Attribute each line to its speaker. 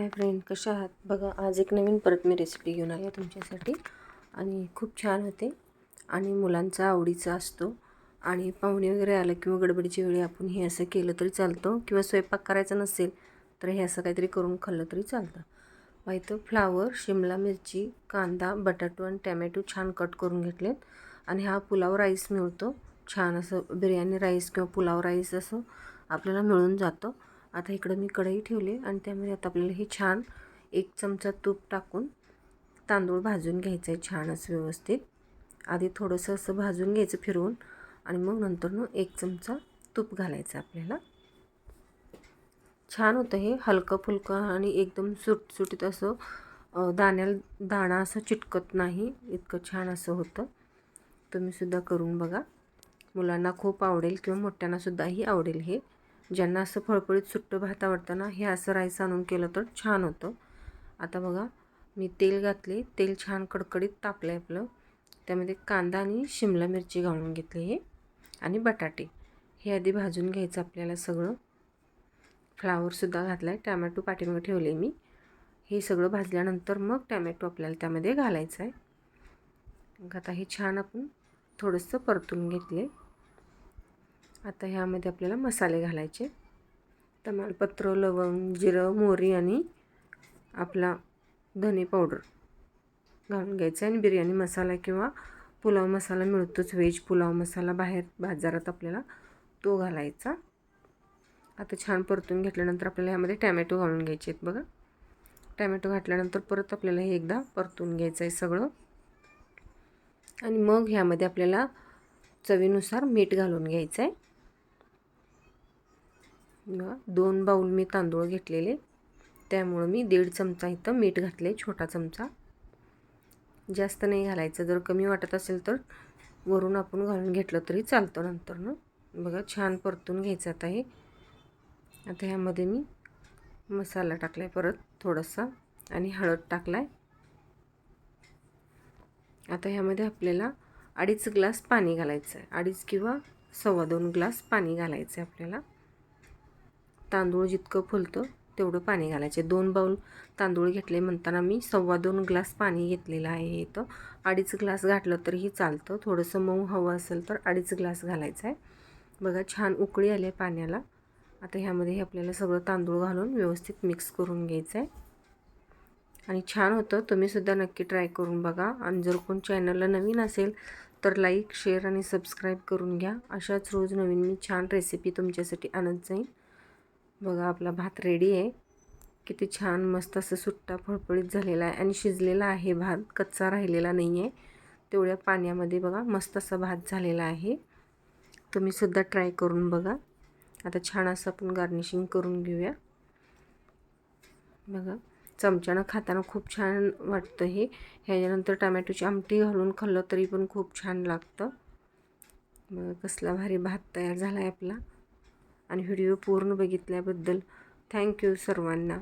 Speaker 1: Hi friend कशा आहात? बघा आज एक नवीन परत मी रेसिपी घेऊन आहे तुमच्यासाठी. आणि खूप छान होते. आणि मुलांचा आवडीचा असतो. आणि पाहुणे वगैरे आलं किंवा गडबडीच्या वेळी आपण हे असं केलं तरी चालतं. किंवा स्वयंपाक करायचा नसेल तर हे असं काहीतरी करून खाल्लं तरी चालतं. पाहिजे फ्लावर शिमला मिरची कांदा बटाटो आणि टॅमॅटो छान कट करून घेतलेत. आणि हा पुलाव राईस मिळतो. छान असं बिर्याणी राईस किंवा पुलाव राईस असं आपल्याला मिळून जातं. आता इकडं मी कढई ठेवली आणि त्यामध्ये आता आपल्याला हे छान एक चमचा तूप टाकून तांदूळ भाजून घ्यायचं आहे छान असं व्यवस्थित. आधी थोडंसं असं भाजून घ्यायचं फिरवून आणि मग नंतर एक चमचा तूप घालायचं आपल्याला. छान होतं हे हलकं फुलकं आणि एकदम सुटसुटीत असं दाण्याला दाणा असं चिटकत नाही इतकं छान असं होतं. तुम्हीसुद्धा करून बघा. मुलांना खूप आवडेल किंवा मोठ्यांनासुद्धाही आवडेल हे. ज्यांना असं फळफळीत सुट्टं भात आवडतं ना हे असं राईस आणून केलं तर छान होतं. आता बघा मी तेल घातले तेल छान कडकडीत तापलं आहे आपलं. त्यामध्ये कांदा आणि शिमला मिरची घालून घेतली हे. आणि बटाटे. हे आधी भाजून घ्यायचं आपल्याला सगळं. फ्लावरसुद्धा घातला आहे टॅमॅटो पाठीमागे ठेवले मी. हे सगळं भाजल्यानंतर मग टॅमॅटो आपल्याला त्यामध्ये घालायचं आहे आता हे छान आपण थोडंसं परतून घेतले आता ह्यामध्ये आपल्याला मसाले घालायचे. तमालपत्र लवंग जिरं मोहरी आणि आपला धने पावडर घालून घ्यायचं. आणि बिर्याणी मसाला किंवा पुलाव मसाला मिळतोच. व्हेज पुलाव मसाला बाहेर बाजारात आपल्याला तो घालायचा. आता छान परतून घेतल्यानंतर आपल्याला ह्यामध्ये टॅमॅटो घालून घ्यायचे आहेत बघा. टॅमॅटो घातल्यानंतर परत आपल्याला हे एकदा परतून घ्यायचं आहे सगळं. आणि मग ह्यामध्ये आपल्याला चवीनुसार मीठ घालून घ्यायचं आहे. दोन बाऊल मी तांदूळ घेतलेले. त्यामुळं मी दीड चमचा इथं मीठ घातले छोटा चमचा. जास्त नाही घालायचं. जर कमी वाटत असेल तर वरून आपण घालून घेतलं तरी चालतं नंतर ना बघा छान परतून घ्यायचं आता हे. आता ह्यामध्ये मी मसाला टाकला आहे परत थोडासा आणि हळद टाकला आहे आता ह्यामध्ये आपल्याला अडीच ग्लास पाणी घालायचं आहे अडीच किंवा सव्वा दोन ग्लास पाणी घालायचं आहे आपल्याला. तांदूळ जितकं फुलतं तेवढं पाणी घालायचे. दोन बाऊल तांदूळ घेतले म्हणताना मी सव्वा दोन ग्लास पाणी घेतलेलं आहे इथं. अडीच ग्लास घातलं तरीही चालतं. थोडंसं मऊ हवं असेल तर अडीच ग्लास घालायचं आहे. बघा छान उकळी आली आहे पाण्याला. आता ह्यामध्ये हे आपल्याला सगळं तांदूळ घालून व्यवस्थित मिक्स करून घ्यायचं आहे. आणि छान होतं. तुम्हीसुद्धा नक्की ट्राय करून बघा. आणि जर कोण चॅनलला नवीन असेल तर लाईक शेअर आणि सबस्क्राईब करून घ्या. अशाच रोज नवीन मी छान रेसिपी तुमच्यासाठी आणत जाईन. बघा आपला भात रेडी आहे. किती छान मस्त असं सुट्टा फळफळीत झालेला आहे. आणि शिजलेला आहे भात कच्चा राहिलेला नाही आहे तेवढ्या पाण्यामध्ये बघा मस्त असा भात झालेला आहे. तुम्हीसुद्धा ट्राय करून बघा. आता छान असं आपण गार्निशिंग करून घेऊया. बघा चमच्यानं खाताना खूप छान वाटतं हे. ह्याच्यानंतर टमॅटोची आमटी घालून खाल्लं तरी पण खूप छान लागतं. बघा कसला भारी भात तयार झाला आहे आपला. आणि व्हिडिओ पूर्ण बघितल्याबद्दल थँक्यू सर्वांना.